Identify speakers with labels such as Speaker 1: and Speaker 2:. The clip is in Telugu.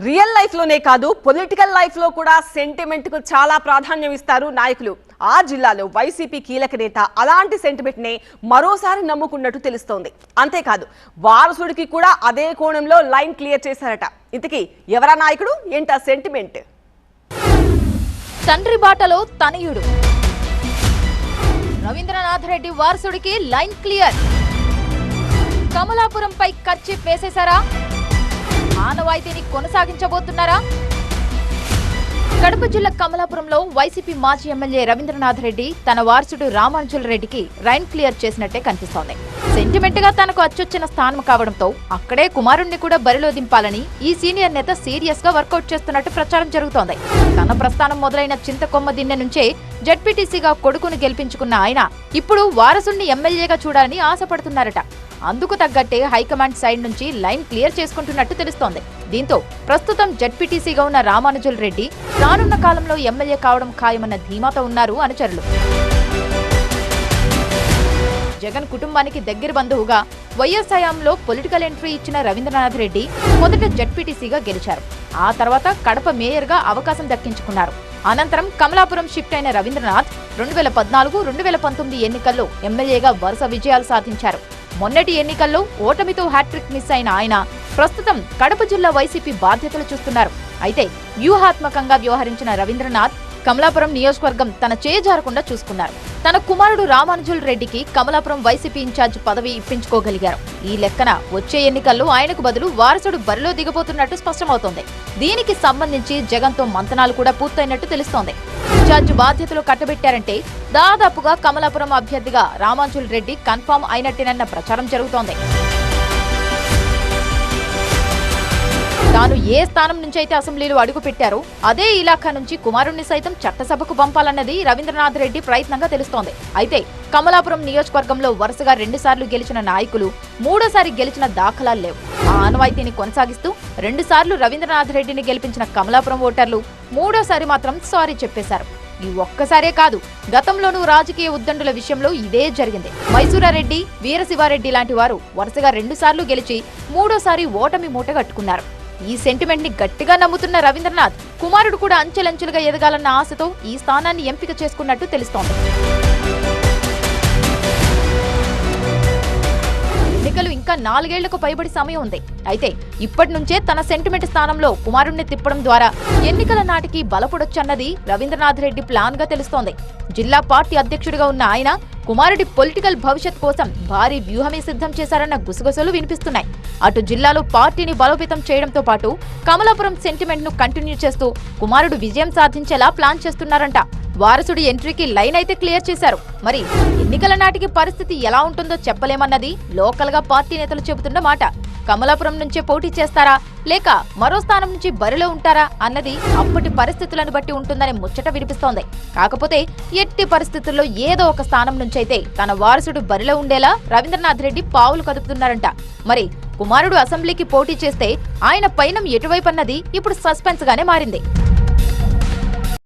Speaker 1: రియల్ లైఫ్లోనే కాదు పొలిటికల్ లైఫ్లో కూడా సెంటిమెంట్కు చాలా ప్రాధాన్యం ఇస్తారు నాయకులు. ఆ జిల్లాలో వైసీపీ కీలక నేత అలాంటి సెంటిమెంట్నే మరోసారి నమ్ముకున్నట్టు తెలుస్తోంది. అంతేకాదు వారసుడికి కూడా అదే కోణంలో లైన్ క్లియర్ చేశారట. ఇంతకీ ఎవరా నాయకుడు? ఏంటా సెంటిమెంట్
Speaker 2: తండ్రి బాటలో తనయుడు. రవీంద్రనాథ్ రెడ్డి వారసుడికి లైన్ క్లియర్. కమలాపురంపై ఖర్చు వేసేశారా? ఆనవాయితీని కొనసాగించబోతున్నారా? కడప జిల్లా కమలాపురంలో వైసీపీ మాజీ ఎమ్మెల్యే రవీంద్రనాథ్ రెడ్డి తన వారసుడు రామానుజుల రెడ్డికి రైన్ క్లియర్ చేసినట్టే కనిపిస్తోంది. సెంటిమెంట్గా తనకు అచ్చొచ్చిన స్థానం కావడంతో అక్కడే కుమారుణ్ణి కూడా బరిలో దింపాలని ఈ సీనియర్ నేత సీరియస్గా వర్కౌట్ చేస్తున్నట్టు ప్రచారం జరుగుతోంది. తన ప్రస్థానం మొదలైన చింతకొమ్మ దిన్నె నుంచే జడ్పీటీసీగా కొడుకును గెలిపించుకున్న ఆయన ఇప్పుడు వారసుణ్ణి ఎమ్మెల్యేగా చూడాలని ఆశపడుతున్నారట. అందుకు తగ్గట్టే హైకమాండ్ సైడ్ నుంచి లైన్ క్లియర్ చేసుకుంటున్నట్టు తెలుస్తోంది. దీంతో ప్రస్తుతం జడ్పీటీసీగా ఉన్న రామానుజుల్ రెడ్డి రానున్న కాలంలో ఎమ్మెల్యే కావడం ఖాయమన్న ధీమాతో ఉన్నారు అనుచరులు. జగన్ కుటుంబానికి దగ్గర బంధువుగా వైఎస్ హయాంలో పొలిటికల్ ఎంట్రీ ఇచ్చిన రవీంద్రనాథ్ రెడ్డి మొదట జడ్పీటీసీగా గెలిచారు. ఆ తర్వాత కడప మేయర్గా అవకాశం దక్కించుకున్నారు. అనంతరం కమలాపురం షిఫ్ట్ అయిన రవీంద్రనాథ్ రెండు వేల పద్నాలుగు రెండు వేల పంతొమ్మిది ఎన్నికల్లో ఎమ్మెల్యేగా వరుస విజయాలు సాధించారు. మొన్నటి ఎన్నికల్లో ఓటమితో హ్యాట్రిక్ మిస్ అయిన ఆయన ప్రస్తుతం కడప జిల్లా వైసీపీ బాధ్యతలు చూస్తున్నారు. అయితే వ్యూహాత్మకంగా వ్యవహరించిన రవీంద్రనాథ్ కమలాపురం నియోజకవర్గం తన చేజారకుండా చూసుకున్నారు. తన కుమారుడు రామానుజుల్ రెడ్డికి కమలాపురం వైసీపీ ఇన్ఛార్జ్ పదవి ఇప్పించుకోగలిగారు. ఈ లెక్కన వచ్చే ఎన్నికల్లో ఆయనకు బదులు వారసుడు బరిలో దిగబోతున్నట్టు స్పష్టమవుతోంది. దీనికి సంబంధించి జగన్తో మంతనాలు కూడా పూర్తయినట్టు తెలుస్తోంది. ఇన్ఛార్జ్ బాధ్యతలు కట్టబెట్టారంటే దాదాపుగా కమలాపురం అభ్యర్థిగా రామాంజుల్ రెడ్డి కన్ఫామ్ అయినట్టేనన్న ప్రచారం జరుగుతోంది. తాను ఏ స్థానం నుంచి అయితే అసెంబ్లీలో అడుగుపెట్టారో అదే ఇలాఖా నుంచి కుమారుణ్ణి సైతం చట్టసభకు పంపాలన్నది రవీంద్రనాథ్ రెడ్డి ప్రయత్నంగా తెలుస్తోంది. అయితే కమలాపురం నియోజకవర్గంలో వరుసగా రెండుసార్లు గెలిచిన నాయకులు మూడోసారి గెలిచిన దాఖలాలు లేవు. ఆ ఆనవాయితీని కొనసాగిస్తూ రెండుసార్లు రవీంద్రనాథ్ రెడ్డిని గెలిపించిన కమలాపురం ఓటర్లు మూడోసారి మాత్రం సారీ చెప్పేశారు. ఈ ఒక్కసారే కాదు గతంలోనూ రాజకీయ ఉద్దండుల విషయంలో ఇదే జరిగింది. మైసూరారెడ్డి వీరశివారెడ్డి లాంటి వారు వరుసగా రెండుసార్లు గెలిచి మూడోసారి ఓటమి మూట కట్టుకున్నారు. ఈ సెంటిమెంట్ని గట్టిగా నమ్ముతున్న రవీంద్రనాథ్ కుమారుడు కూడా అంచెలంచెలుగా ఎదగాలన్న ఆశతో ఈ స్థానాన్ని ఎంపిక చేసుకున్నట్టు తెలుస్తోంది. ఇంకా నాలుగేళ్ళకు పైబడి సమయం ఉంది. అయితే ఇప్పటి నుంచే తన సెంటిమెంట్ స్థానంలో కుమారుణ్ణి తిప్పడం ద్వారా ఎన్నికల నాటికి బలపడొచ్చన్నది రవీంద్రనాథ్ రెడ్డి ప్లాన్గా తెలుస్తోంది. జిల్లా పార్టీ అధ్యక్షుడిగా ఉన్న ఆయన కుమారుడి పొలిటికల్ భవిష్యత్ కోసం భారీ వ్యూహమే సిద్ధం చేశారన్న గుసగుసలు వినిపిస్తున్నాయి. అటు జిల్లాలో పార్టీని బలోపేతం చేయడంతో పాటు కమలాపురం సెంటిమెంట్ను కంటిన్యూ చేస్తూ కుమారుడు విజయం సాధించేలా ప్లాన్ చేస్తున్నారంట వారసుడి ఎంట్రీకి లైన్ అయితే క్లియర్ చేశారు. మరి ఎన్నికల నాటికి పరిస్థితి ఎలా ఉంటుందో చెప్పలేమన్నది లోకల్గా పార్టీ నేతలు చెబుతున్న మాట. కమలాపురం నుంచే పోటీ చేస్తారా? లేక మరో స్థానం నుంచి బరిలో ఉంటారా? అన్నది అప్పటి పరిస్థితులను బట్టి ఉంటుందనే ముచ్చట వినిపిస్తోంది. కాకపోతే ఎట్టి పరిస్థితుల్లో ఏదో ఒక స్థానం నుంచైతే తన వారసుడు బరిలో ఉండేలా రవీంద్రనాథ్ రెడ్డి పావులు కదుపుతున్నారంట. మరి కుమారుడు అసెంబ్లీకి పోటీ చేస్తే ఆయన పైనం ఎటువైపు అన్నది ఇప్పుడు సస్పెన్స్ గానే మారింది.